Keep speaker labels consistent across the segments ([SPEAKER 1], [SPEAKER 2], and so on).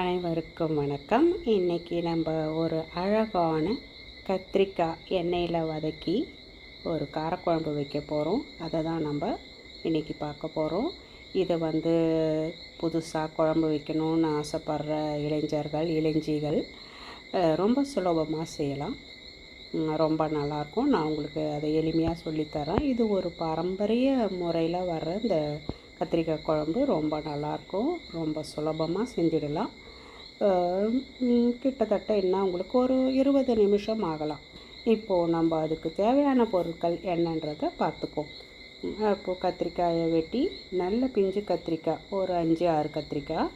[SPEAKER 1] அனைவருக்கும் வணக்கம். இன்றைக்கி நம்ம ஒரு அழகான கத்திரிக்காய் எண்ணெயில் வதக்கி ஒரு காரக்குழம்பு வைக்க போகிறோம் அதை தான் நம்ம இன்றைக்கி பார்க்க போகிறோம் இதை வந்து புதுசாக குழம்பு வைக்கணும்னு ஆசைப்படுற இளைஞர்கள் இளைஞ்சிகள் ரொம்ப சுலபமாக செய்யலாம். ரொம்ப நல்லாயிருக்கும். நான் உங்களுக்கு அதை எளிமையாக சொல்லித்தரேன். இது ஒரு பாரம்பரிய முறையில் வர்ற இந்த கத்திரிக்காய் குழம்பு. ரொம்ப நல்லாயிருக்கும். ரொம்ப சுலபமாக செஞ்சிடலாம். கிட்டத்தட்ட என்ன உங்களுக்கு ஒரு இருபது நிமிஷம் ஆகலாம். இப்போது நம்ம அதுக்கு தேவையான பொருட்கள் என்னன்றதை பார்த்துக்குவோம். இப்போது கத்திரிக்காயை வெட்டி நல்ல பிஞ்சு கத்திரிக்காய் ஒரு அஞ்சு ஆறு கத்திரிக்காய்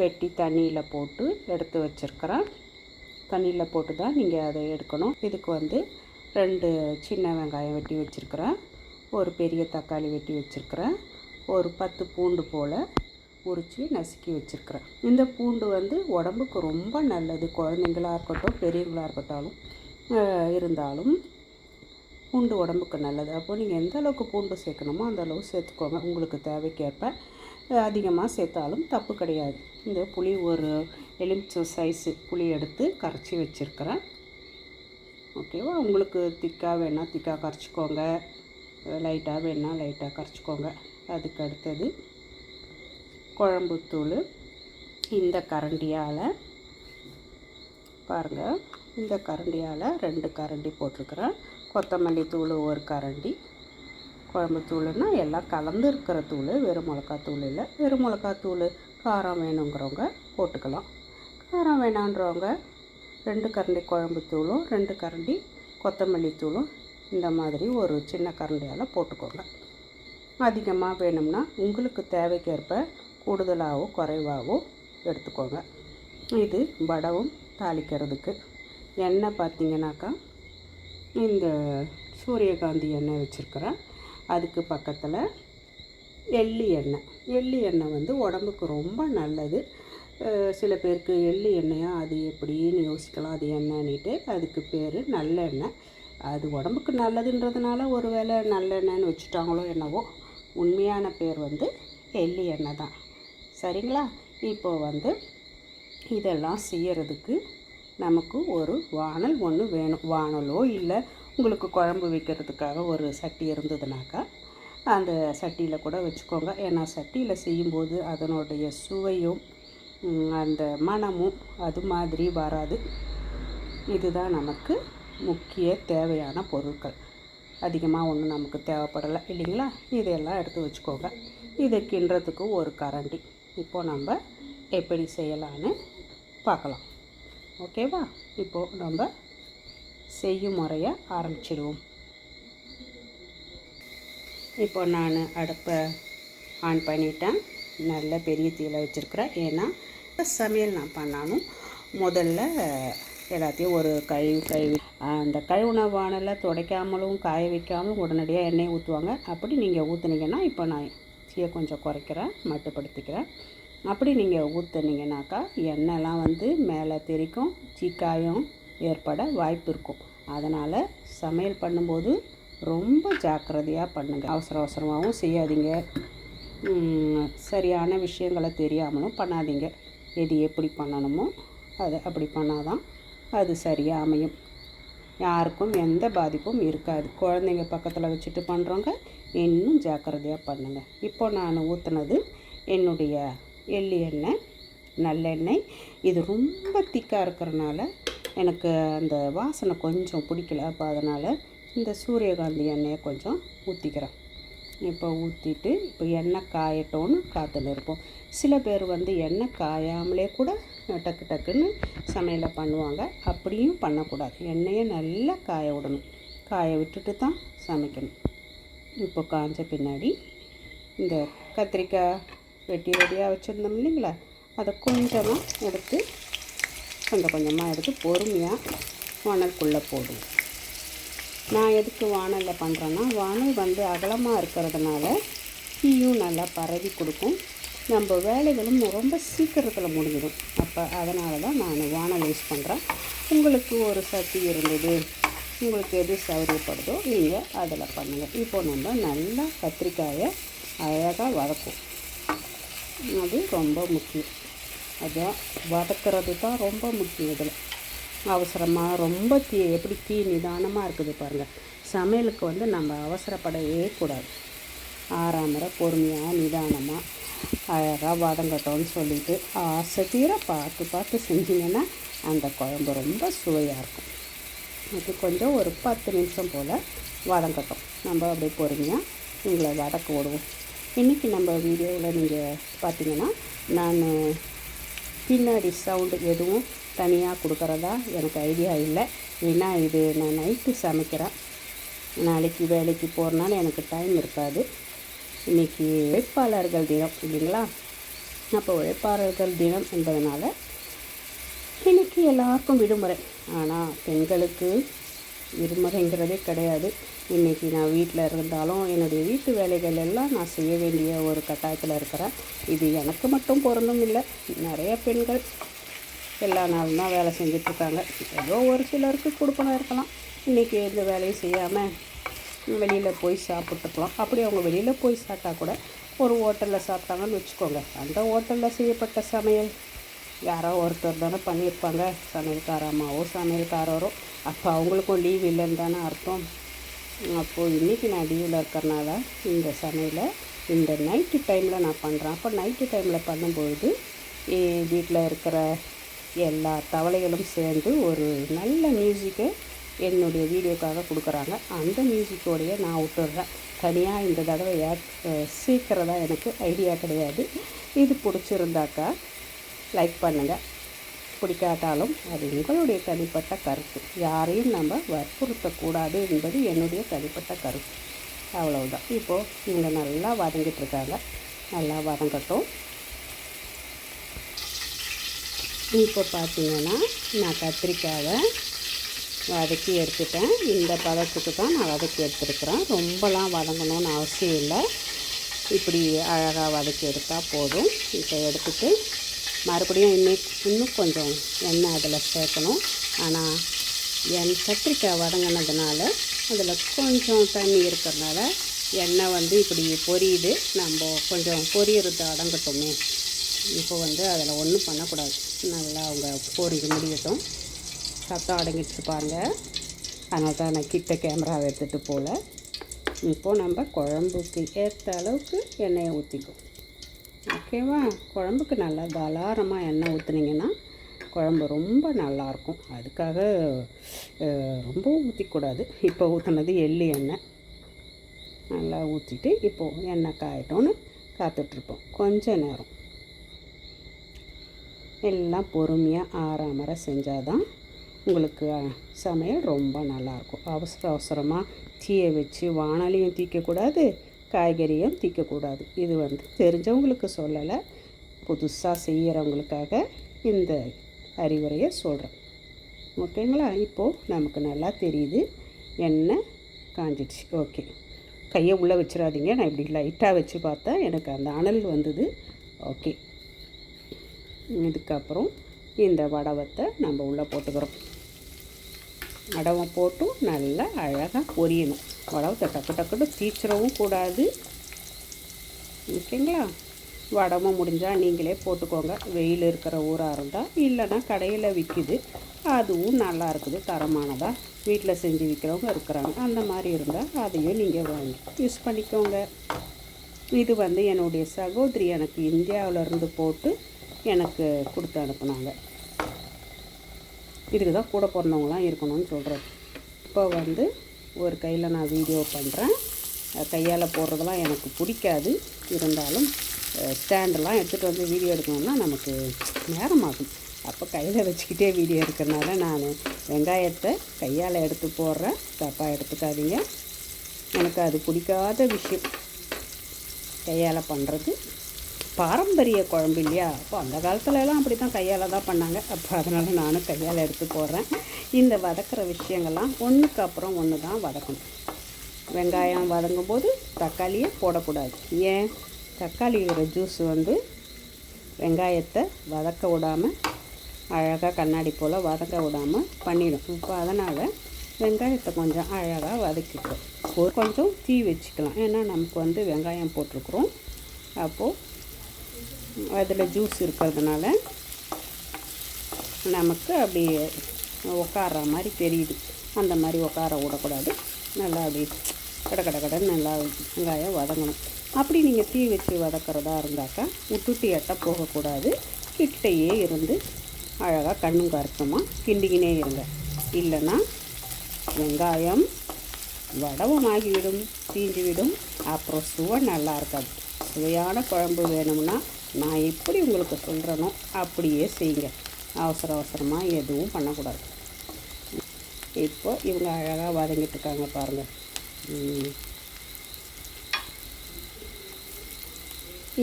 [SPEAKER 1] வெட்டி தண்ணியில் போட்டு எடுத்து வச்சுருக்கிறேன். தண்ணியில் போட்டு தான் நீங்கள் அதை எடுக்கணும். இதுக்கு வந்து ரெண்டு சின்ன வெங்காயம் வெட்டி வச்சுருக்கிறேன். ஒரு பெரிய தக்காளி வெட்டி வச்சுருக்கிறேன். ஒரு பத்து பூண்டு போல் உரித்து நசுக்கி வச்சுருக்குறேன். இந்த பூண்டு வந்து உடம்புக்கு ரொம்ப நல்லது. குழந்தைங்களாக இருக்கட்டும் பெரியவங்களாக இருக்கட்டாலும் இருந்தாலும் பூண்டு உடம்புக்கு நல்லது. அப்போ நீங்கள் எந்த அளவுக்கு பூண்டு சேர்க்கணுமோ அந்த அளவு சேர்த்துக்கோங்க. உங்களுக்கு தேவைக்கேற்ப அதிகமாக சேர்த்தாலும் தப்பு கிடையாது. இந்த புளி ஒரு எலுமிச்சம் சைஸு புளி எடுத்து கரைச்சி வச்சுருக்கிறேன். ஓகேவா உங்களுக்கு திக்காக வேணால் திக்காக கரைச்சிக்கோங்க. லைட்டாக வேணால் லைட்டாக கரைச்சிக்கோங்க. அதுக்கு அடுத்தது குழம்புத்தூள் இந்த கரண்டியால் பாருங்கள் இந்த கரண்டியால் ரெண்டு கரண்டி போட்டிருக்கிறேன். கொத்தமல்லி தூள் ஒரு கரண்டி. குழம்பு தூளுன்னா எல்லாம் கலந்து இருக்கிற தூள் வெறும் மிளகாத்தூள் இல்லை. வெறும் மிளகாத்தூள் காரம் வேணுங்கிறவங்க போட்டுக்கலாம். காரம் வேணான்றவங்க ரெண்டு கரண்டி குழம்பு தூளும் ரெண்டு கரண்டி கொத்தமல்லி தூளும் இந்த மாதிரி ஒரு சின்ன கரண்டியால் போட்டுக்கோங்க. அதிகமாக வேணும்னா உங்களுக்கு தேவைக்கேற்ப கூடுதலாகவோ குறைவாகவோ எடுத்துக்கோங்க. இது வடவும் தாளிக்கிறதுக்கு. எண்ணெய் பார்த்தீங்கன்னாக்கா இந்த சூரியகாந்தி எண்ணெய் வச்சுருக்கிறேன். அதுக்கு பக்கத்தில் எள்ளி எண்ணெய். எள்ளி எண்ணெய் வந்து உடம்புக்கு ரொம்ப நல்லது. சில பேருக்கு எள்ளி எண்ணெயா அது எப்படின்னு யோசிக்கலாம் அது என்னன்னுட்டு அதுக்கு பேர் நல்லெண்ணெய் அது உடம்புக்கு நல்லதுன்றதுனால ஒரு வேளை நல்லெண்ணெய்னு வச்சுட்டாங்களோ என்னவோ உண்மையான பேர் வந்து எள்ளி எண்ணெய் தான். சரிங்களா? இப்போ வந்து இதெல்லாம் செய்யறதுக்கு நமக்கு ஒரு வாணல் ஒன்று வேணும். வாணலோ இல்லை உங்களுக்கு குழம்பு வைக்கிறதுக்காக ஒரு சட்டி இருந்ததுனாக்கா அந்த சட்டியில் கூட வச்சுக்கோங்க. ஏன்னா சட்டியில் செய்யும்போது அதனுடைய சுவையும் அந்த மணமும் அது மாதிரி வராது. இதுதான் நமக்கு முக்கிய தேவையான பொருட்கள். அதிகமாக ஒன்றும் நமக்கு தேவைப்படலை. இல்லைங்களா? இதையெல்லாம் எடுத்து வச்சுக்கோங்க. இதை கிண்டுறதுக்கு ஒரு கரண்டி. இப்போ நம்ம எப்படி செய்யலான்னு பார்க்கலாம். ஓகேவா? இப்போது நம்ம செய்யும் முறையை ஆரம்பிச்சிடுவோம். இப்போ நான் அடுப்பை ஆன் பண்ணிட்டேன். நல்ல பெரிய தீயில வச்சுருக்குறேன் ஏன்னா சமையல் நான் பண்ணாலும் முதல்ல எல்லாத்தையும் ஒரு கழுவி கழுவி அந்த கழுவுன வானலில் துடைக்காமலும் காய வைக்காமலும் உடனடியாக எண்ணெய் ஊற்றுவாங்க அப்படி நீங்கள் ஊற்றுனீங்கன்னா இப்போ நான் தீயை கொஞ்சம் குறைக்கிறேன் மட்டுப்படுத்திக்கிறேன். அப்படி நீங்கள் ஊற்றுனீங்கனாக்கா எண்ணெய்லாம் வந்து மேலே தெரிக்கும் சீக்காயம் ஏற்பட வாய்ப்பு இருக்கும். அதனால் சமையல் பண்ணும்போது ரொம்ப ஜாக்கிரதையாக பண்ணுங்கள் அவசர அவசரமாகவும் செய்யாதீங்க. சரியான விஷயங்களை தெரியாமலும் பண்ணாதீங்க. எது எப்படி பண்ணணுமோ அதை அப்படி பண்ணாதான் அது சரியாக அமையும். யாருக்கும் எந்த பாதிப்பும் இருக்காது. குழந்தைங்க பக்கத்தில் வச்சுட்டு பண்ணுறவங்க இன்னும் ஜாக்கிரதையாக பண்ணுங்கள் இப்போ நான் ஊற்றுனது என்னுடைய எள்ளி எண்ணெய் நல்லெண்ணெய் இது ரொம்ப திக்காக இருக்கிறனால எனக்கு அந்த வாசனை கொஞ்சம் பிடிக்கல. அப்போ அதனால் இந்த சூரியகாந்தி எண்ணெயை கொஞ்சம் ஊற்றிக்கிறேன் இப்போ ஊற்றிட்டு இப்போ எண்ணெய் காயட்டோன்னு காற்றுன்னு இருப்போம். சில பேர் வந்து எண்ணெய் காயாமலே கூட டக்கு டக்குன்னு சமையலை பண்ணுவாங்க. அப்படியும் பண்ணக்கூடாது. எண்ணெயை நல்லா காய விடணும். காய விட்டுட்டு தான் சமைக்கணும். இப்போ காஞ்ச பின்னாடி இந்த கத்திரிக்காய் வெட்டி ரெடியாக வச்சுருந்தோம் இல்லைங்களா? அதை கொஞ்சமாக எடுத்து கொஞ்சம் கொஞ்சமாக எடுத்து பொறுமையாக வானல்குள்ளே போடுவோம். நான் எதுக்கு வானலில் பண்ணுறேன்னா வானல் வந்து அகலமாக இருக்கிறதுனால தீயும் நல்லா பரவி கொடுக்கும். நம்ம வேலைகளும் ரொம்ப சீக்கிரத்தில் முடிஞ்சிடும். அப்போ அதனால தான் நான் வானல் யூஸ் பண்ணுறேன் உங்களுக்கு ஒரு சட்டி இருந்தது. உங்களுக்கு எது சௌகரியப்படுதோ நீங்கள் அதில் பண்ணுங்கள் இப்போ நம்ம நல்லா கத்திரிக்காயை அழகாக வதக்கும் அது ரொம்ப முக்கியம். அதான் வதக்கிறது தான் ரொம்ப முக்கியம் இதில். அவசரமாக ரொம்ப தீ எப்படி தீ நிதானமாக இருக்குது பாருங்கள் சமையலுக்கு வந்து நம்ம அவசரப்படவே கூடாது. ஆறாமரை பொறுமையாக நிதானமாக அழகாக வதங்கட்டோன்னு சொல்லிவிட்டு ஆசை தீர பார்த்து பார்த்து செஞ்சிங்கன்னா அந்த குழம்பு ரொம்ப சுவையாக இருக்கும். இது கொஞ்சம் ஒரு பத்து நிமிஷம் போல் வதங்கட்டும். நம்ம அப்படியே பொறுமையாக உங்களை வதக்க விடுவோம். இன்றைக்கி நம்ம வீடியோவில் நீங்கள் பார்த்தீங்கன்னா நான் பின்னாடி சவுண்டு எதுவும் தனியாக கொடுக்குறதா எனக்கு ஐடியா இல்லை. ஏன்னா இது நான் நைட்டு சமைக்கிறேன். நாளைக்கு வேலைக்கு போகிறனால எனக்கு டைம் இருக்காது. இன்றைக்கி உழைப்பாளர்கள் தினம் இல்லைங்களா? அப்போ உழைப்பாளர்கள் தினம் என்பதனால் இன்றைக்கி எல்லாருக்கும் விடுமுறை. ஆனால் பெண்களுக்கு இருமுறைங்கிறதே கிடையாது. இன்றைக்கி நான் வீட்டில் இருந்தாலும் என்னுடைய வீட்டு வேலைகள் எல்லாம் நான் செய்ய வேண்டிய ஒரு கட்டாயத்தில் இருக்கிறேன். இது எனக்கு மட்டும் பொருந்தும் இல்லை. நிறைய பெண்கள் எல்லா நாளும் தான் வேலை செஞ்சிட்ருக்காங்க. ஏதோ ஒரு சிலருக்கு கொடுப்பனம் இருக்கலாம். இன்றைக்கி எந்த வேலையும் செய்யாமல் வெளியில் போய் சாப்பிட்டுக்கலாம். அப்படி அவங்க வெளியில் போய் சாப்பிட்டா கூட ஒரு ஹோட்டலில் சாப்பிட்டாங்கன்னு வச்சுக்கோங்க. அந்த ஹோட்டலில் செய்யப்பட்ட சமையல் யாரோ ஒருத்தர் தானே பண்ணியிருப்பாங்க சமையல்கார அம்மாவோ சமையல்காரரோ. அப்போ அவங்களுக்கும் லீவ் இல்லைன்னு தானே அர்த்தம். அப்போது இன்றைக்கி நான் லீவில் இருக்கிறனால இந்த சமையலை இந்த நைட்டு டைமில் நான் பண்ணுறேன் அப்போ நைட்டு டைமில் பண்ணும்பொழுது வீட்டில் இருக்கிற எல்லா தவளைகளும் சேர்ந்து ஒரு நல்ல மியூசிக்கை என்னுடைய வீடியோக்காக கொடுக்குறாங்க. அந்த மியூசிக்கோடைய நான் விட்டுடுறேன். தனியாக இந்த தடவை சீக்கிரதாக எனக்கு ஐடியா கிடையாது. இது பிடிச்சிருந்தாக்கா லைக் பண்ணுங்கள் பிடிக்காட்டாலும் அது உங்களுடைய தனிப்பட்ட கருத்து. யாரையும் நம்ம வற்புறுத்தக்கூடாது என்பது என்னுடைய தனிப்பட்ட கருத்து. அவ்வளவுதான். இப்போது இவங்க நல்லா வதங்கிட்டுருக்காங்க. நல்லா வதங்கட்டும். இப்போ பார்த்தீங்கன்னா நான் கத்திரிக்காவை வதக்கி எடுத்துட்டேன். இந்த பதத்துக்கு தான் நான் வதக்கி எடுத்துருக்குறேன். ரொம்பலாம் வதங்கணும்னு அவசியம் இல்லை. இப்படி அழகாக வதக்கி எடுத்தால் போதும். இப்போ எடுத்துட்டு மறுபடியும் இன்னும் இன்னும் கொஞ்சம் எண்ணெய் அதில் சேர்க்கணும். ஆனால் என் கத்திரிக்காய் வதங்கினதுனால அதில் கொஞ்சம் தண்ணி இருக்கிறதுனால எண்ணெய் வந்து இப்படி பொரியுது. நம்ம கொஞ்சம் பொரியறது அடங்கட்டுமே. இப்போ வந்து அதில் ஒன்றும் பண்ணக்கூடாது. நல்லா அவங்க பொரிஞ்சு முடியட்டும். சத்தம் அடங்கிடுச்சு பாருங்கள் அதனால தான் நான் கிட்ட கேமராவை எடுத்துகிட்டு போகல. இப்போது நம்ம குழம்புக்கு ஏற்ற அளவுக்கு எண்ணெயை ஊற்றிக்கும் ஓகேவா? குழம்புக்கு நல்லா தாராளமாக எண்ணெய் ஊற்றுனீங்கன்னா குழம்பு ரொம்ப நல்லாயிருக்கும் அதுக்காக ரொம்ப ஊற்றிக்கூடாது இப்போ ஊற்றுனது எள்ளி எண்ணெய். நல்லா ஊற்றிட்டு இப்போது எண்ணெய் காயட்டோன்னு காத்துட்ருப்போம். கொஞ்ச நேரம். எல்லாம் பொறுமையாக ஆறாமற செஞ்சால் தான் உங்களுக்கு சமையல் ரொம்ப நல்லாயிருக்கும் அவசர அவசரமாக தீயை வச்சு வானலையும் தீக்கக்கூடாது. காய்கறியும் திக்கக்கூடாது. இது வந்து தெரிஞ்சவங்களுக்கு சொல்லலை புதுசாக செய்கிறவங்களுக்காக இந்த அறிவுரையை சொல்கிறேன் ஓகேங்களா? இப்போது நமக்கு நல்லா தெரியுது எண்ணெய் காஞ்சிடுச்சு. ஓகே. கையை உள்ளே வச்சிடாதீங்க. நான் இப்படி லைட்டாக வச்சு பார்த்தா எனக்கு அந்த அனல் வந்தது. ஓகே. இதுக்கப்புறம் இந்த வடவத்தை நம்ம உள்ளே போட்டுக்கிறோம். வடவை போட்டும் நல்லா அழகாக பொரியணும். வடவத்தை டக்கு டக்குன்னு தீச்சிடவும் கூடாது. ஓகேங்களா? வடமும் முடிஞ்சால் நீங்களே போட்டுக்கோங்க. வெயில் இருக்கிற ஊராக இருந்தால் இல்லைன்னா கடையில் விற்கிது அதுவும் நல்லா இருக்குது தரமானதாக வீட்டில் செஞ்சு விற்கிறவங்க இருக்கிறாங்க. அந்த மாதிரி இருந்தால் அதையும் நீங்கள் வாங்கி யூஸ் பண்ணிக்கோங்க. இது வந்து என்னுடைய சகோதரி எனக்கு இந்தியாவிலேருந்து போட்டு எனக்கு கொடுத்து அனுப்புனாங்க. இதுக்கு தான் கூட பிறந்தவங்களாம் இருக்கணும்னு சொல்கிறேன் இப்போ வந்து ஒரு கையில் நான் வீடியோ பண்ணுறேன் கையால் போடுறதெல்லாம் எனக்கு பிடிக்காது. இருந்தாலும் ஸ்டாண்டெல்லாம் எடுத்துகிட்டு வந்து வீடியோ எடுக்கணும்னா நமக்கு நேரமாகும். அப்போ கையில் வச்சுக்கிட்டே வீடியோ எடுக்கிறனால நான் வெங்காயத்தை கையால் எடுத்து போடுறேன். தப்பாக எடுத்துக்காதீங்க. எனக்கு அது பிடிக்காத விஷயம். கையால் பண்ணுறது பாரம்பரிய குழம்பு இல்லையா? அப்போ அந்த காலத்துலலாம் அப்படி தான் கையால் தான் பண்ணாங்க. அப்போ அதனால் நானும் கையால் எடுத்து போடுறேன். இந்த வதக்கிற விஷயங்கள்லாம் ஒன்றுக்கு அப்புறம் ஒன்று தான் வதக்கணும். வெங்காயம் வதங்கும் போது தக்காளியை போடக்கூடாது. ஏன்? தக்காளியோட ஜூஸ் வந்து வெங்காயத்தை வதக்க விடாமல் அழகாக கண்ணாடி போல் வதக்க விடாமல் பண்ணிடும். இப்போ அதனால் வெங்காயத்தை கொஞ்சம் அழகாக வதக்கிக்கிறோம் ஒரு கொஞ்சம் தீ வச்சுக்கலாம். ஏன்னா நமக்கு வந்து வெங்காயம் போட்டிருக்குறோம். அப்போது அதில் ஜூஸ் இருக்கிறதுனால நமக்கு அப்படி உட்கார மாதிரி தெரியுது. அந்த மாதிரி உட்கார விடக்கூடாது. நல்லா அப்படி கட கட கடன்னு நல்லா வெங்காயம் வதங்கணும். அப்படி நீங்கள் தீ வச்சு வதக்கிறதா இருந்தாக்கா விட்டுட்டு எட்ட போகக்கூடாது. கிட்டையே இருந்து அழகாக கண்ணும் கருத்துமாக கிண்டிக்கினே இருங்க. இல்லைன்னா வெங்காயம் வடவமாகிவிடும் தீஞ்சிவிடும். அப்புறம் சுவை நல்லா இருக்காது. சுவையான குழம்பு வேணும்னா நான் எப்படி உங்களுக்கு சொல்கிறேனோ அப்படியே செய்யுங்க. அவசர அவசரமாக எதுவும் பண்ணக்கூடாது. இப்போ இவங்க அழகாக வதங்கிட்டு இருக்காங்க பாருங்கள்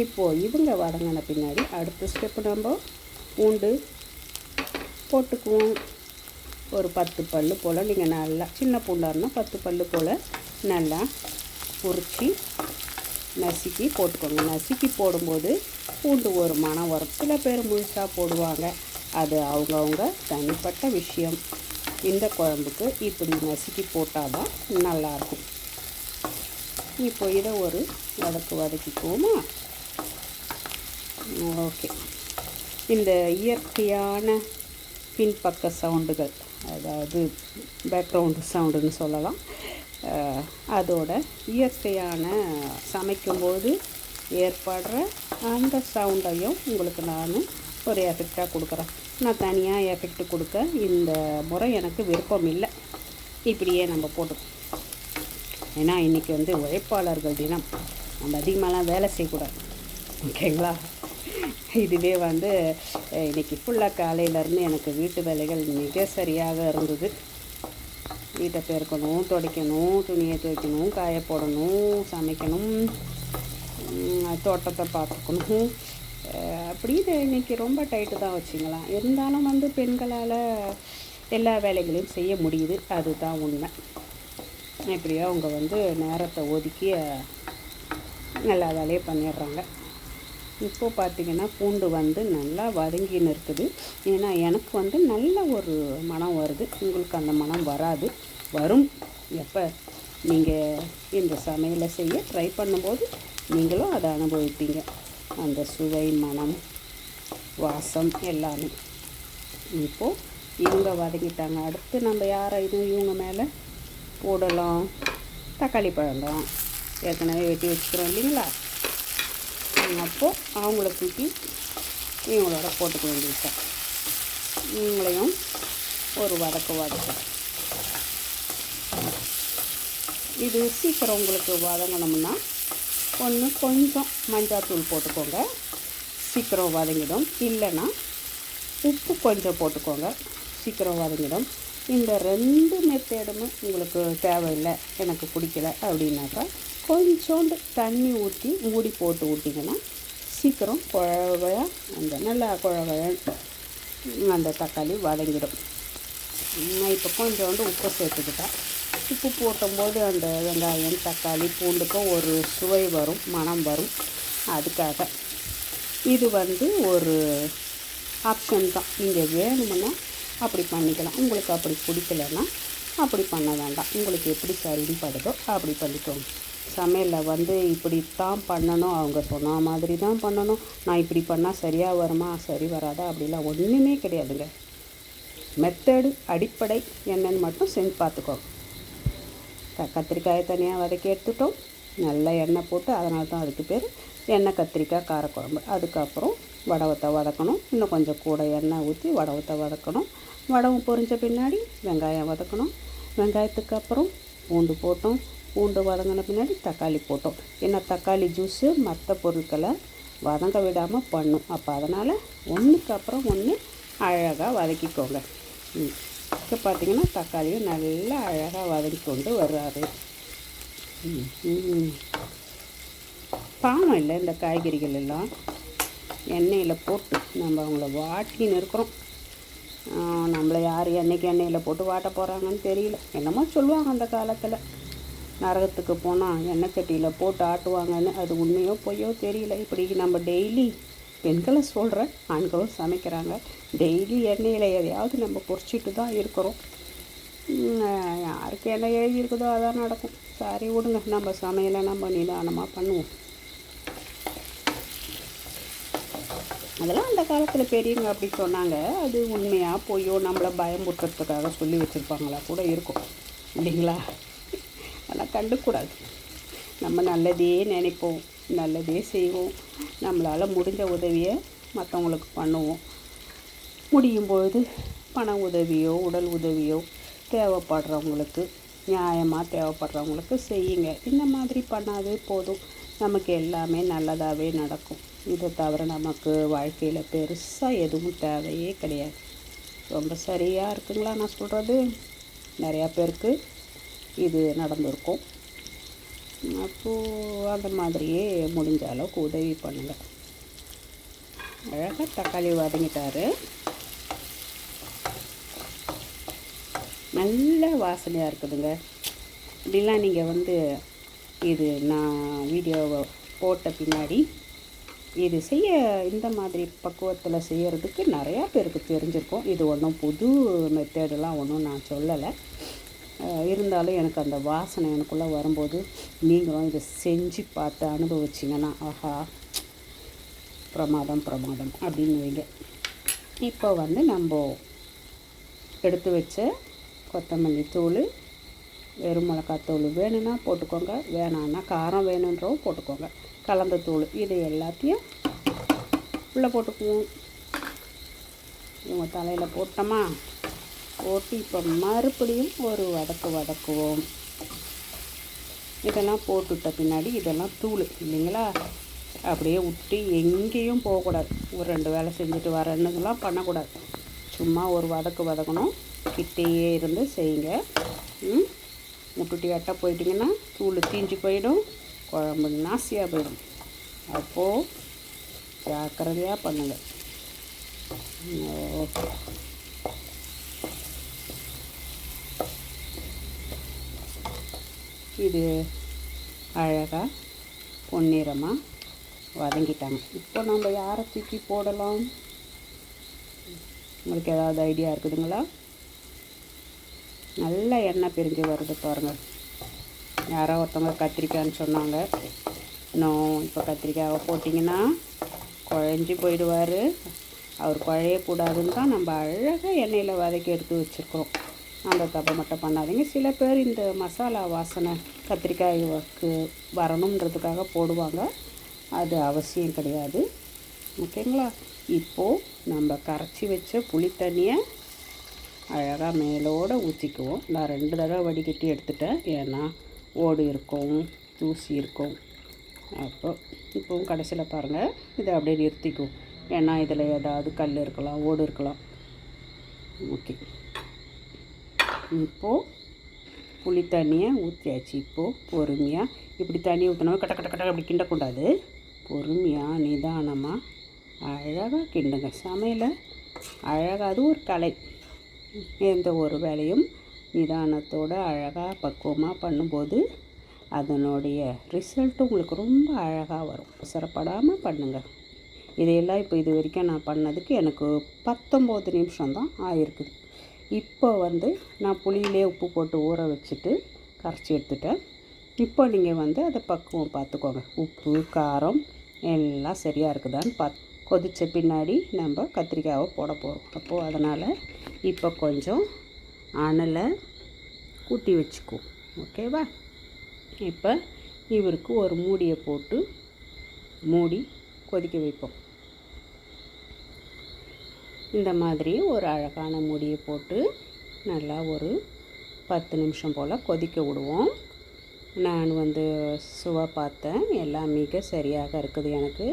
[SPEAKER 1] இப்போது இவங்க வதங்கின பின்னாடி அடுத்த ஸ்டெப்பு நம்ம பூண்டு போட்டுக்குவோம். ஒரு பத்து பல்லு போல். நீங்கள் நல்லா சின்ன பூண்டாக இருந்தால் பத்து பல்லு போல் நல்லா உரித்து நசுக்கி போட்டுக்கோங்க. நசுக்கி போடும்போது பூண்டு ஒரு மனம் வரும் சில பேர் முழுசாக போடுவாங்க. அது அவங்கவுங்க தனிப்பட்ட விஷயம். இந்த குழம்புக்கு இப்படி நசுக்கி போட்டால் தான் நல்லாயிருக்கும். இப்போ இதை ஒரு வதக்கு வதக்கிக்குவோமா? ஓகே. இந்த இயற்கையான பின்பக்க சவுண்டுகள் அதாவது பேக்ரவுண்டு சவுண்டுன்னு சொல்லலாம். அதோட இயற்கையான சமைக்கும்போது ஏற்படுற அந்த சவுண்டையும் உங்களுக்கு நான் ஒரு எஃபெக்டாக கொடுக்குறேன். நான் தனியாக எஃபெக்ட் கொடுக்க இந்த முறை எனக்கு விருப்பம் இல்லை. இப்படியே நம்ம போட்டுக்கோம் ஏன்னா இன்றைக்கி வந்து உழைப்பாளர்கள் தினம். நம்ம அதிகமாகலாம் வேலை செய்யக்கூடாது. ஓகேங்களா? இதுவே வந்து இன்றைக்கி இன்னைக்கு ஃபுல்லாக காலையிலேருந்து எனக்கு வீட்டு வேலைகள் மிக சரியாக இருந்தது. வீட்டை பெருக்கணும் துடைக்கணும் துணியை துவைக்கணும் காய போடணும் சமைக்கணும் தோட்டத்தை பார்த்துக்கணும். அப்படி அப்படின்னு இன்றைக்கி ரொம்ப டைட்டு தான் வச்சுங்களேன். இருந்தாலும் வந்து பெண்களால் எல்லா வேலைகளையும் செய்ய முடியுது. அதுதான் உண்மை. எப்படியோ அவங்க வந்து நேரத்தை ஒதுக்கி நல்லா எல்லா வேலையும் பண்ணிடுறாங்க. இப்போ பார்த்தீங்கன்னா பூண்டு வந்து நல்லா வதங்கின்னு இருக்குது. ஏன்னா எனக்கு வந்து நல்ல ஒரு மனம் வருது. உங்களுக்கு அந்த மனம் வராது. வரும். எப்போ? நீங்கள் இந்த சமையலை செய்ய ட்ரை பண்ணும்போது நீங்களும் அதை அனுபவிப்பீங்க. அந்த சுவை மனம் வாசம் எல்லாமே. இப்போது இவங்க வதங்கிட்டாங்க. அடுத்து நம்ம யாரை இதுவும் இவங்க மேலே? போடலாம். தக்காளி பழம் ஏற்கனவே வெட்டி வச்சுக்கிறோம் இல்லைங்களா? அப்போது அவங்கள தூக்கி இவங்களோட போட்டுக்க வேண்டியது இவங்களையும் ஒரு வதக்க வதக்கிறேன் இது சீக்கிரம் உங்களுக்கு வதங்கணும்னா ஒன்று கொஞ்சம் மஞ்சாத்தூள் போட்டுக்கோங்க. சீக்கிரம் வதங்கிடும். இல்லைன்னா உப்பு கொஞ்சம் போட்டுக்கோங்க. சீக்கிரம் வதங்கிடும். இந்த ரெண்டு மெத்தேடுமே உங்களுக்கு தேவையில்லை. எனக்கு பிடிக்கல அப்படின்னாக்கா கொஞ்சோண்டு தண்ணி ஊற்றி மூடி போட்டு விட்டிங்கன்னா சீக்கிரம் குழவையா அந்த நல்லா குழவையா அந்த தக்காளி வதங்கிடும். நான் இப்போ கொஞ்சோண்டு உப்பு சேர்த்துக்கிட்டேன். உப்பு போட்டும்போது அந்த வெங்காயம் தக்காளி பூண்டுக்கும் ஒரு சுவை வரும் மணம் வரும். அதுக்காக இது வந்து ஒரு ஆப்ஷன் தான். நீங்கள் வேணுமுன்னா அப்படி பண்ணிக்கலாம். உங்களுக்கு அப்படி பிடிக்கலன்னா அப்படி பண்ண வேண்டாம். உங்களுக்கு எப்படி சரின்னு படுதோ அப்படி பண்ணிக்கோங்க. சமையலில் வந்து இப்படி தான் பண்ணணும் அவங்க சொன்ன மாதிரி தான் பண்ணணும். நான் இப்படி பண்ணால் சரியாக வருமா? சரி வராதா? அப்படிலாம் ஒன்றுமே கிடையாதுங்க. மெத்தடு அடிப்படை என்னன்னு மட்டும் செஞ்சு பார்த்துக்கோங்க கத்திரிக்காயை தனியாக வதக்கி எடுத்துட்டோம். நல்ல எண்ணெய் போட்டு அதனால தான் அதுக்கு பேர் எண்ணெய் கத்திரிக்காய் காரக்குழம்பு. அதுக்கப்புறம் வடவத்தை வதக்கணும். இன்னும் கொஞ்சம் கூட எண்ணெய் ஊற்றி வடவத்தை வதக்கணும். வடவும் பொரிஞ்ச பின்னாடி வெங்காயம் வதக்கணும். வெங்காயத்துக்கு அப்புறம் பூண்டு போட்டோம். பூண்டு வதங்கின பின்னாடி தக்காளி போட்டோம். ஏன்னா தக்காளி ஜூஸு மற்ற பொருட்களை வதங்க விடாமல் பண்ணும். அப்போ அதனால் ஒன்றுக்கு அப்புறம் ஒன்று அழகாக வதக்கிக்கோங்க. இப்போ பார்த்தீங்கன்னா தக்காளியும் நல்லா அழகாக வதக்கி கொண்டு வர்றாரு பாவம் இல்லை இந்த காய்கறிகள் எல்லாம் எண்ணெயில் போட்டு நம்ம அவங்கள வாட்டின்னு இருக்கிறோம். நம்மளை யார் என்றைக்கு எண்ணெயில் போட்டு வாட்ட போகிறாங்கன்னு தெரியல. என்னமோ சொல்லுவாங்க அந்த காலத்தில். நரகத்துக்கு போனால் எண்ணெய் சட்டியில் போட்டு ஆட்டுவாங்கன்னு அது உண்மையோ பொய்யோ தெரியல. இப்படி நம்ம டெய்லி பெண்களை சொல்கிறேன் ஆண்களும் சமைக்கிறாங்க. டெய்லி எண்ணெயில் எதையாவது நம்ம பொறிச்சிட்டு தான் இருக்கிறோம். யாருக்கு என்ன எழுதி இருக்குதோ அதான் நடக்கும். சாரி விடுங்க நம்ம சமையலை நம்ம நிதானமாக பண்ணுவோம். அதெல்லாம் அந்த காலத்தில் பெரியவங்க அப்படி சொன்னாங்க. அது உண்மையாக பொய்யோ நம்மளை பயமுறுத்துறதுக்காக சொல்லி வச்சுருப்பாங்களா கூட இருக்கும். இல்லைங்களா? அதெல்லாம் கண்டுக்கூடாது நம்ம நல்லதே நினைப்போம் நல்லதே செய்வோம். நம்மளால் முடிஞ்ச உதவியை மற்றவங்களுக்கு பண்ணுவோம். முடியும் பொழுது பண உதவியோ உடல் உதவியோ தேவைப்படுறவங்களுக்கு நியாயமாக தேவைப்படுறவங்களுக்கு செய்யுங்க. இந்த மாதிரி பண்ணாதே போதும். நமக்கு எல்லாமே நல்லதாகவே நடக்கும். இதை தவிர நமக்கு வாழ்க்கையில் பெருசாக எதுவும் தேவையே கிடையாது. ரொம்ப சரியாக இருக்குங்களா நான் சொல்கிறது நிறையா பேருக்கு இது நடந்திருக்கும். அப்போது அந்த மாதிரியே முடிஞ்ச அளவுக்கு உதவி பண்ணுங்கள் அழகாக தக்காளி வதங்கிட்டாரு. நல்ல வாசனையாக இருக்குதுங்க. இப்படிலாம் நீங்கள் வந்து இது நான் வீடியோவை போட்ட பின்னாடி இது செய்ய இந்த மாதிரி பக்குவத்தில் செய்கிறதுக்கு நிறையா பேருக்கு தெரிஞ்சிருக்கும். இது ஒன்றும் புது மெத்தடெலாம் ஒன்றும் நான் சொல்லலை. இருந்தாலும் எனக்கு அந்த வாசனை எனக்குள்ளே வரும்போது நீங்களும் இதை செஞ்சு பார்த்து அனுபவிச்சிங்கன்னா ஆஹா பிரமாதம் பிரமாதம் அப்படின்னு வைங்க இப்போ வந்து நம்ம எடுத்து வச்ச கொத்தமல்லி தூள் வெறும் மிளகாத்தூள் வேணும்னா போட்டுக்கோங்க வேணான்னா காரம் வேணுன்றவும் போட்டுக்கோங்க. கலந்த தூள் இது எல்லாத்தையும் உள்ளே போட்டுக்குவோம். இவங்க தலையில் போட்டோமா? போட்டு இப்போ மறுபடியும் ஒரு வதக்கு வதக்குவோம். இதெல்லாம் போட்டுவிட்ட பின்னாடி இதெல்லாம் தூள் இல்லைங்களா? அப்படியே விட்டு எங்கேயும் போகக்கூடாது. ஒரு ரெண்டு வேலை செஞ்சுட்டு வரணுங்கெல்லாம் பண்ணக்கூடாது. சும்மா ஒரு வதக்கு வதக்கணும். கிட்டேயே இருந்து செய்யுங்க. முட்டுட்டி அட்டை போயிட்டிங்கன்னா தூள் தீஞ்சு போயிடும். குழம்பு நாசியாக போயிடும். அப்போது ஜாக்கிரதையாக பண்ணுங்கள் ஓகே. இது அழகாக பொன்னிறமாக வதங்கிட்டாங்க. இப்போ நம்ம யாரை தூக்கி போடலாம்? உங்களுக்கு ஏதாவது ஐடியா இருக்குதுங்களா? நல்ல எண்ணெய் பிரிஞ்சு வருது பாருங்கள் யாரோ ஒருத்தவங்க கத்திரிக்காய்ன்னு சொன்னாங்க. இன்னும் இப்போ கத்திரிக்காயை போட்டிங்கன்னா குழஞ்சி போயிடுவார். அவர் குழையக்கூடாதுன்னு தான் நம்ம அழகாக எண்ணெயில் வதக்கி எடுத்து வச்சுருக்கோம். அந்த தப்பை மட்டும் பண்ணாதீங்க. சில பேர் இந்த மசாலா வாசனை கத்திரிக்காய்க்கு வரணுன்றதுக்காக போடுவாங்க. அது அவசியம் கிடையாது. ஓகேங்களா? இப்போது நம்ம கரைச்சி வச்ச புளி தண்ணியை அழகாக மேலோடு ஊற்றிக்குவோம் நான் ரெண்டு தடவை வடிகட்டி எடுத்துட்டேன். ஏன்னா ஓடு இருக்கும் தூசி இருக்கும். அப்போ இப்போவும் கடைசியில் பாருங்கள் இதை அப்படியே நிறுத்திக்குவோம். ஏன்னா இதில் ஏதாவது கல் இருக்கலாம் ஓடு இருக்கலாம். ஓகே. இப்போது புளி தண்ணியை ஊற்றியாச்சு இப்போது பொறுமையாக இப்படி தண்ணி ஊற்றினோம் கட்ட கட்ட கட்ட அப்படி கிண்டக்கூடாது. பொறுமையாக நிதானமாக அழகாக கிண்டுங்க. சமையலை அழகாக அது ஒரு கலை. எந்த ஒரு வேலையும் நிதானத்தோடு அழகாக பக்குவமாக பண்ணும்போது அதனுடைய ரிசல்ட்டு உங்களுக்கு ரொம்ப அழகாக வரும். சிறப்படாமல் பண்ணுங்கள் இதையெல்லாம் இப்போ இது வரைக்கும் நான் பண்ணதுக்கு எனக்கு பத்தொம்போது நிமிஷம் தான் ஆயிருக்குது இப்போ வந்து நான் புளியிலே உப்பு போட்டு ஊற வச்சுட்டு கரைச்சி எடுத்துட்டேன். இப்போ நீங்கள் வந்து அதை பக்குவம் பார்த்துக்கோங்க. உப்பு காரம் எல்லாம் சரியாக இருக்குதான்னு பார்த்து கொதித்த பின்னாடி நம்ம கத்திரிக்காவை போட போகிறோம் அப்போது அதனால் இப்போ கொஞ்சம் அனலை கூட்டி வச்சுக்குவோம். ஓகேவா? இப்போ இவருக்கு ஒரு மூடியை போட்டு மூடி கொதிக்க வைப்போம். இந்த மாதிரி ஒரு அழகான மூடியை போட்டு நல்லா ஒரு பத்து நிமிஷம் போல் கொதிக்க விடுவோம். நான் வந்து சுவை பார்த்தேன். எல்லாம் மிக சரியாக இருக்குது எனக்கு.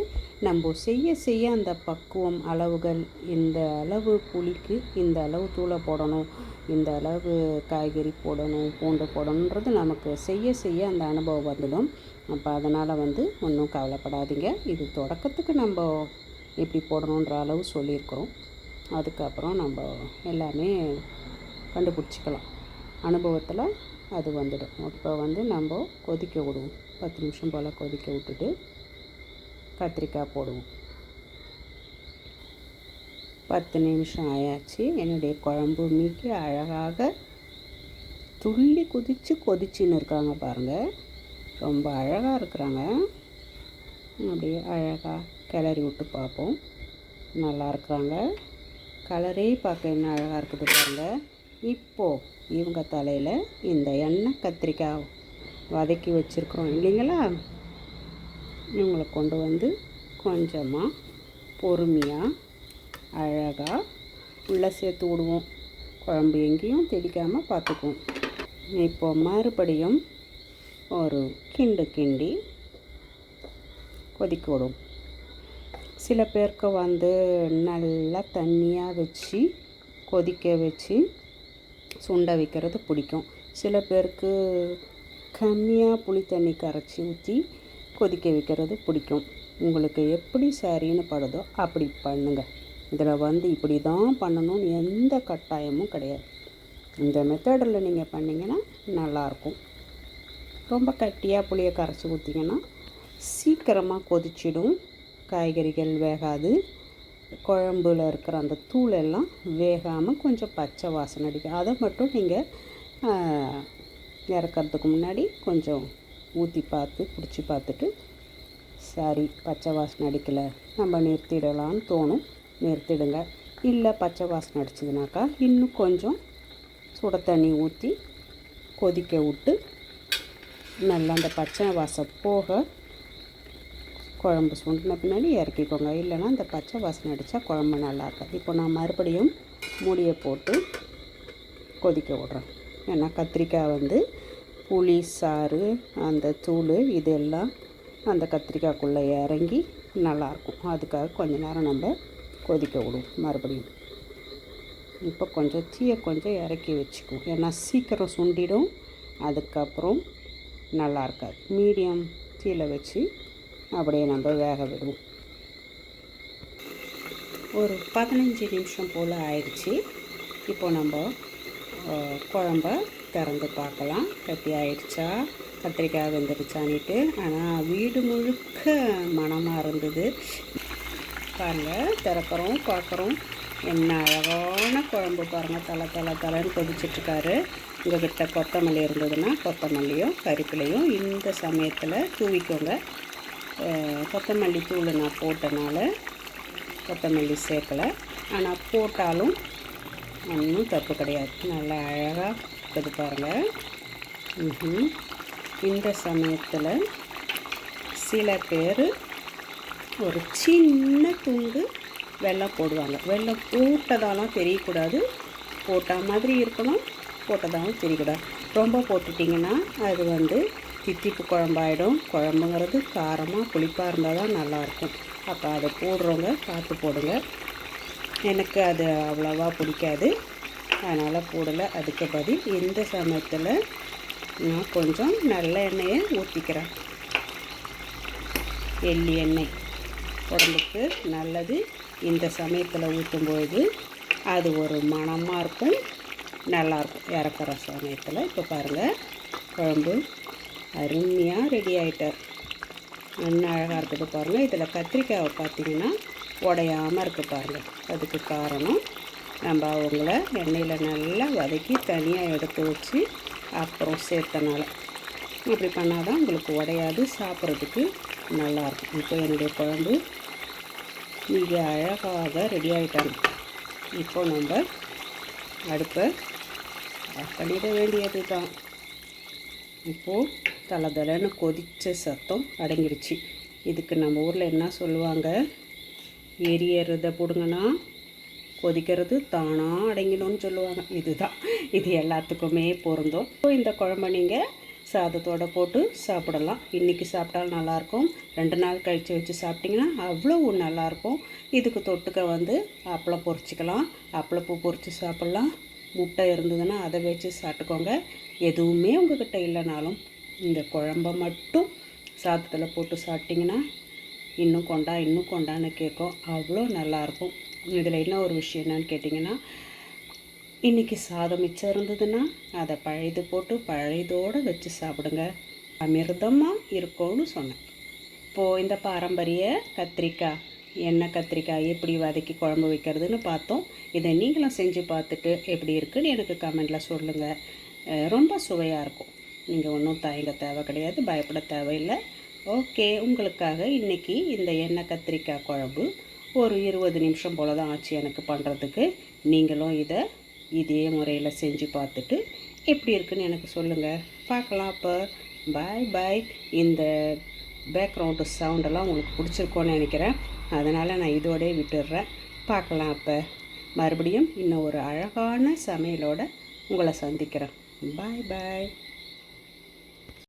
[SPEAKER 1] நம்ம செய்ய செய்ய அந்த பக்குவம் அளவுகள் இந்த அளவு புளிக்கு இந்த அளவு தூளை போடணும் இந்த அளவு காய்கறி போடணும் பூண்டு போடணுன்றது நமக்கு செய்ய செய்ய அந்த அனுபவம் வந்துடும். அப்போ அதனால் வந்து ஒன்றும் கவலைப்படாதீங்க. இது தொடக்கத்துக்கு நம்ம எப்படி போடணுன்ற அளவு சொல்லியிருக்கிறோம். அதுக்கப்புறம் நம்ம எல்லாமே கண்டுபிடிச்சிக்கலாம். அனுபவத்தில் அது வந்துடும். இப்போ வந்து நம்ம கொதிக்க விடுவோம். பத்து நிமிஷம் போல் கொதிக்க விட்டுட்டு கத்திரிக்காய் போடுவோம். பத்து நிமிஷம் ஆயாச்சு. என்னுடைய குழம்பு மிக அழகாக துள்ளி குதித்து கொதிச்சின்னு இருக்காங்க பாருங்கள் ரொம்ப அழகாக இருக்கிறாங்க. அப்படியே அழகாக கிளறி விட்டு பார்ப்போம். நல்லா இருக்கிறாங்க. கலரே பார்க்க என்ன அழகாக இருக்குது பாருங்கள் இப்போது இவங்க தலையில் இந்த எண்ணெய் கத்திரிக்காய் வதக்கி வச்சுருக்குறோம் இல்லைங்களா? இவங்களை கொண்டு வந்து கொஞ்சமாக பொறுமையாக அழகாக உள்ளே சேர்த்து விடுவோம். குழம்பு எங்கேயும் தெளிக்காமல் பார்த்துக்குவோம். இப்போ மறுபடியும் ஒரு கிண்டு கிண்டி கொதிக்க விடும் சில பேருக்கு வந்து நல்லா தண்ணியாக வச்சு கொதிக்க வச்சு சுண்ட வைக்கிறது பிடிக்கும். சில பேருக்கு கம்மியாக புளி தண்ணி கரைச்சி ஊற்றி கொதிக்க வைக்கிறது பிடிக்கும். உங்களுக்கு எப்படி சரின்னு படுதோ அப்படி பண்ணுங்கள் இதில் வந்து இப்படி தான் பண்ணணும்னு எந்த கட்டாயமும் கிடையாது. இந்த மெத்தடில் நீங்கள் பண்ணிங்கன்னா நல்லாயிருக்கும். ரொம்ப கட்டியாக புளியை கரைச்சி ஊற்றிங்கன்னா சீக்கிரமாக கொதிச்சிடும். காய்கறிகள் வேகாது. குழம்புல இருக்கிற அந்த தூள் எல்லாம் வேகாமல் கொஞ்சம் பச்சை வாசனை அடிக்கும். அதை மட்டும் நீங்கள் இறக்கறதுக்கு முன்னாடி கொஞ்சம் ஊற்றி பார்த்து பிடிச்சி பார்த்துட்டு சரி பச்சை வாசனை அடிக்கலை நம்ம நிறுத்திடலான்னு தோணும். நிறுத்திடுங்க. இல்லை பச்சை வாசனை அடிச்சதுனாக்கா இன்னும் கொஞ்சம் சுட தண்ணி ஊற்றி கொதிக்க விட்டு நல்லா அந்த பச்சை வாசம் போக குழம்பு சுண்டின பின்னாடி இறக்கிக்கோங்க. இல்லைன்னா அந்த பச்சை வாசனை அடித்தா குழம்பு நல்லா இருக்காது. இப்போ நான் மறுபடியும் மூடியை போட்டு கொதிக்க விட்றேன். ஏன்னா கத்திரிக்காய் வந்து புளி சாறு அந்த தூள் இதெல்லாம் அந்த கத்திரிக்காய்க்குள்ளே இறங்கி நல்லாயிருக்கும் அதுக்காக கொஞ்ச நேரம் நம்ம கொதிக்க விடுவோம் மறுபடியும். இப்போ கொஞ்சம் தீயை கொஞ்சம் இறக்கி வச்சுக்குவோம் ஏன்னா சீக்கிரம் சுண்டிடும் அதுக்கப்புறம் நல்லா இருக்காது. மீடியம் தீயில் வச்சு அப்படியே நம்ம வேக விடுவோம். ஒரு பதினஞ்சு நிமிஷம் போல் ஆயிடுச்சு. இப்போ நம்ம குழம்ப திறந்து பார்க்கலாம். கட்டி ஆயிடுச்சா? கத்திரிக்காய் வெந்துருச்சானிட்டு ஆனால் வீடு முழுக்க மணமாக இருந்தது. பாருங்கள் திறக்கிறோம் பார்க்குறோம். என்ன அழகான குழம்பு பாருங்கள் தலை தலை தலைன்னு கொதிச்சிட்ருக்காரு. உங்ககிட்ட கொத்தமல்லி இருந்ததுன்னா கொத்தமல்லியும் கருப்பிலையும் இந்த சமயத்தில் தூவிக்கோங்க. கொத்தமல்லி தூள் நான் போட்டனால கொத்தமல்லி சேர்க்கலை. ஆனால் போட்டாலும் ஒன்றும் தப்பு கிடையாது. நல்லா அழகாக இருக்குது பாருங்கள் இந்த சமயத்தில் சில பேர் ஒரு சின்ன துண்டு வெள்ளம் போடுவாங்க. வெள்ளம் போட்டதாலாம் தெரியக்கூடாது. போட்ட மாதிரி இருக்கணும் போட்டதாலும் தெரியக்கூடாது. ரொம்ப போட்டுட்டிங்கன்னா அது வந்து தித்திப்பு குழம்பாயிடும் குழம்புங்கிறது காரமாக புளிப்பாக இருந்தால் தான் நல்லாயிருக்கும். அப்போ அதை போடுறவங்க பார்த்து போடுங்க. எனக்கு அது அவ்வளோவா பிடிக்காது. அதனால் போடலை. அதுக்கு பதில் இந்த சமயத்தில் நான் கொஞ்சம் நல்ல எண்ணெயை ஊற்றிக்கிறேன் எள்ளி எண்ணெய். உடம்புக்கு நல்லது. இந்த சமயத்தில் ஊற்றும்பொழுது அது ஒரு மணமாக இருக்கும். நல்லாயிருக்கும். இறக்குற சமயத்தில். இப்போ பாருங்கள் குழம்பு அருமையாக ரெடி ஆகிட்டார் நல்லா அழகாக இருக்குது பாருங்கள் இதில் கத்திரிக்காவை பார்த்தீங்கன்னா உடையாமல் இருக்குது பாருங்கள் அதுக்கு காரணம் நம்ம அவங்கள எண்ணெயில் நல்லா வதக்கி தனியாக எடுத்து வச்சு அப்புறம் சேர்த்தனால. இப்படி பண்ணால் தான் உங்களுக்கு உடையாது சாப்பிட்றதுக்கு நல்லாயிருக்கும் இப்போ என்னுடைய குழம்பு மிக அழகாக ரெடி ஆகிட்டாங்க இப்போ நம்ம அடுப்பை ஆஃப் பண்ணிட வேண்டியது தான் இப்போது தலை தலைன்னு கொதித்த சத்தம் அடங்கிடுச்சு. இதுக்கு நம்ம ஊரில் என்ன சொல்லுவாங்க? எரியறத போடுங்கன்னா கொதிக்கிறது தானாக அடங்கிடும்னு சொல்லுவாங்க. இதுதான். இது எல்லாத்துக்குமே பொருந்தும். இப்போ இந்த குழம்ப நீங்கள் சாதத்தோட போட்டு சாப்பிடலாம். இன்றைக்கி சாப்பிட்டாலும் நல்லாயிருக்கும். ரெண்டு நாள் கழித்து வச்சு சாப்பிட்டிங்கன்னா அவ்வளோ நல்லாயிருக்கும். இதுக்கு தொட்டுக்க வந்து அப்பளம் பொரிச்சிக்கலாம். அப்பளப்பூ பொரித்து சாப்பிட்லாம். முட்டை இருந்ததுன்னா அதை வச்சு சாப்பிட்டுக்கோங்க. எதுவுமே உங்ககிட்ட இல்லைனாலும் இந்த குழம்ப மட்டும் சாதத்தில் போட்டு சாப்பிட்டிங்கன்னா இன்னும் கொண்டா இன்னும் கொண்டான்னு கேட்கும். அவ்வளோ நல்லாயிருக்கும். இதில் என்ன ஒரு விஷயம் என்னன்னு கேட்டிங்கன்னா இன்றைக்கி சாதம் மிச்சம் இருந்ததுன்னா அதை பழையது போட்டு பழையதோடு வச்சு சாப்பிடுங்க. அமிர்தமாக இருக்கும்னு சொன்னேன். இப்போது இந்த பாரம்பரிய கத்திரிக்காய் எண்ணெய் கத்திரிக்காய் எப்படி வதக்கி குழம்பு வைக்கிறதுன்னு பார்த்தோம். இதை நீங்களும் செஞ்சு பார்த்துட்டு எப்படி இருக்குன்னு எனக்கு கமெண்டில் சொல்லுங்கள் ரொம்ப சுவையாக இருக்கும். நீங்கள் ஒன்றும் தயங்க தேவை கிடையாது பயப்பட தேவையில்லை. ஓகே உங்களுக்காக இன்றைக்கி இந்த எண்ணெய் கத்திரிக்காய் குழம்பு ஒரு இருபது நிமிஷம் போல் தான் ஆச்சு எனக்கு பண்ணுறதுக்கு நீங்களும் இதை இதே முறையில் செஞ்சு பார்த்துட்டு எப்படி இருக்குன்னு எனக்கு சொல்லுங்கள் பார்க்கலாம் அப்போ. பாய் பாய் இந்த பேக்ரவுண்டு சவுண்டெல்லாம் உங்களுக்கு பிடிச்சிருக்கோன்னு நினைக்கிறேன். அதனால் நான் இதோடய விட்டுடுறேன். பார்க்கலாம் அப்போ. மறுபடியும் இன்னும் ஒரு அழகான சமையலோட உங்களை சந்திக்கிறேன். பாய் பாய்